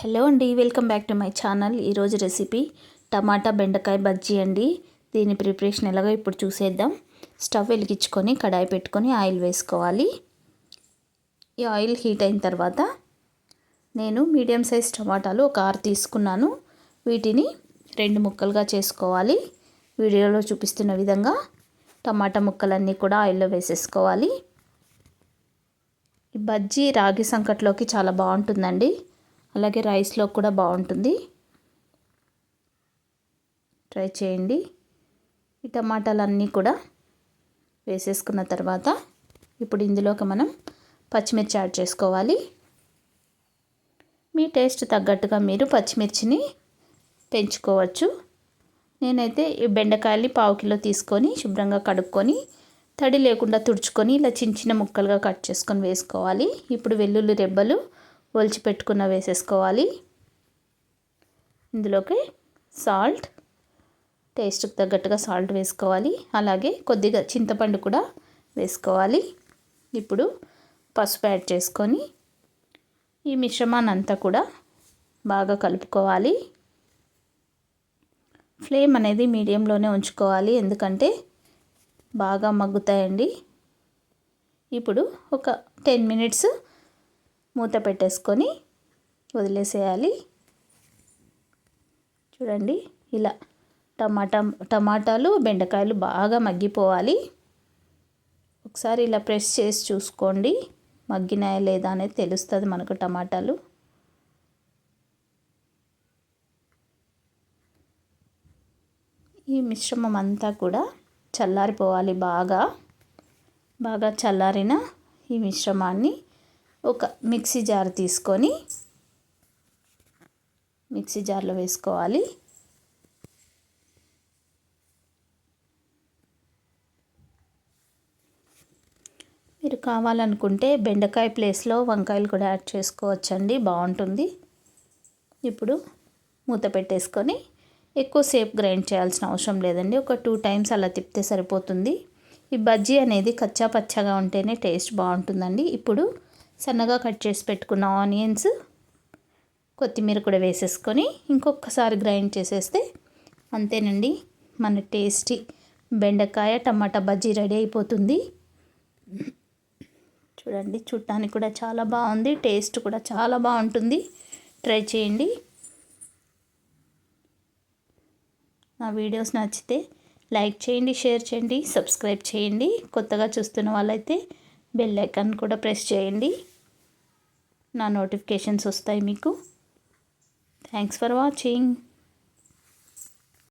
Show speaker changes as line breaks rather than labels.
Hello అండి welcome back to my channel. ఈరోజు recipe టమాటా బెండకాయ బజ్జీ అండి. దీని ప్రిపరేషన్ ఎలాగో ఇప్పుడు చూసేద్దాం. స్టవ్ వెలిగించుకొని కడాయి పెట్టుకొని ఆయిల్ వేసుకోవాలి. ఈ ఆయిల్ హీట్ అయిన తర్వాత నేను మీడియం సైజ్ టమాటాలు ఒక ఆరు తీసుకున్నాను. వీటిని రెండు ముక్కలుగా చేసుకోవాలి. వీడియోలో చూపిస్తున్న విధంగా టమాటా ముక్కలన్నీ కూడా ఆయిల్లో వేసేసుకోవాలి. ఈ బజ్జీ రాగి సంకట్లోకి చాలా బాగుంటుందండి. అలాగే రైస్లో కూడా బాగుంటుంది. ట్రై చేయండి. ఈ టమాటాలన్నీ కూడా వేసేసుకున్న తర్వాత ఇప్పుడు ఇందులోకి మనం పచ్చిమిర్చి యాడ్ చేసుకోవాలి. మీ టేస్ట్ తగ్గట్టుగా మీరు పచ్చిమిర్చిని పెంచుకోవచ్చు. నేనైతే ఈ బెండకాయలు పావు కిలో తీసుకొని శుభ్రంగా కడుక్కొని తడి లేకుండా తుడుచుకొని ఇలా చిన్న చిన్న ముక్కలుగా కట్ చేసుకొని వేసుకోవాలి. ఇప్పుడు వెల్లుల్లి రెబ్బలు ఒలిచి పెట్టుకున్న వేసేసుకోవాలి. ఇందులోకి సాల్ట్ టేస్ట్కి తగ్గట్టుగా సాల్ట్ వేసుకోవాలి. అలాగే కొద్దిగా చింతపండు కూడా వేసుకోవాలి. ఇప్పుడు పసుపు యాడ్ చేసుకొని ఈ మిశ్రమాన్ని అంతా కూడా బాగా కలుపుకోవాలి. ఫ్లేమ్ అనేది మీడియంలోనే ఉంచుకోవాలి. ఎందుకంటే బాగా మగ్గుతాయండి. ఇప్పుడు ఒక టెన్ మినిట్స్ మూత పెట్టేసుకొని వదిలేసేయాలి. చూడండి ఇలా టమాటా టమాటాలు బెండకాయలు బాగా మగ్గిపోవాలి. ఒకసారి ఇలా ప్రెస్ చేసి చూసుకోండి. మగ్గినాయా లేదా అనేది తెలుస్తుంది మనకు టమాటాలు. ఈ మిశ్రమం అంతా కూడా చల్లారిపోవాలి బాగా. బాగా చల్లారిన ఈ మిశ్రమాన్ని ఒక మిక్సీ జార్ తీసుకొని మిక్సీ జార్లో వేసుకోవాలి. మీరు కావాలనుకుంటే బెండకాయ ప్లేస్లో వంకాయలు కూడా యాడ్ చేసుకోవచ్చండి బాగుంటుంది. ఇప్పుడు మూత పెట్టేసుకొని ఎక్కువసేపు గ్రైండ్ చేయాల్సిన అవసరం లేదండి ఒక టూ టైమ్స్ అలా తిప్పితే సరిపోతుంది. ఈ బజ్జీ అనేది కచ్చా పచ్చగా ఉంటేనే టేస్ట్ బాగుంటుందండి. ఇప్పుడు సన్నగా కట్ చేసి పెట్టుకున్న ఆనియన్స్ కొత్తిమీర కూడా వేసేసుకొని ఇంకొకసారి గ్రైండ్ చేసేస్తే అంతేనండి మన టేస్టీ బెండకాయ టమాటా బజ్జీ రెడీ అయిపోతుంది. చూడండి చూడటానికి కూడా చాలా బాగుంది టేస్ట్ కూడా చాలా బాగుంటుంది. ట్రై చేయండి. నా వీడియోస్ నచ్చితే లైక్ చేయండి షేర్ చేయండి సబ్స్క్రైబ్ చేయండి. కొత్తగా చూస్తున్న వాళ్ళైతే బెల్ ఐకాన్ కూడా ప్రెస్ చేయండి. నా నోటిఫికేషన్స్ వస్తాయి మీకు. Thanks for watching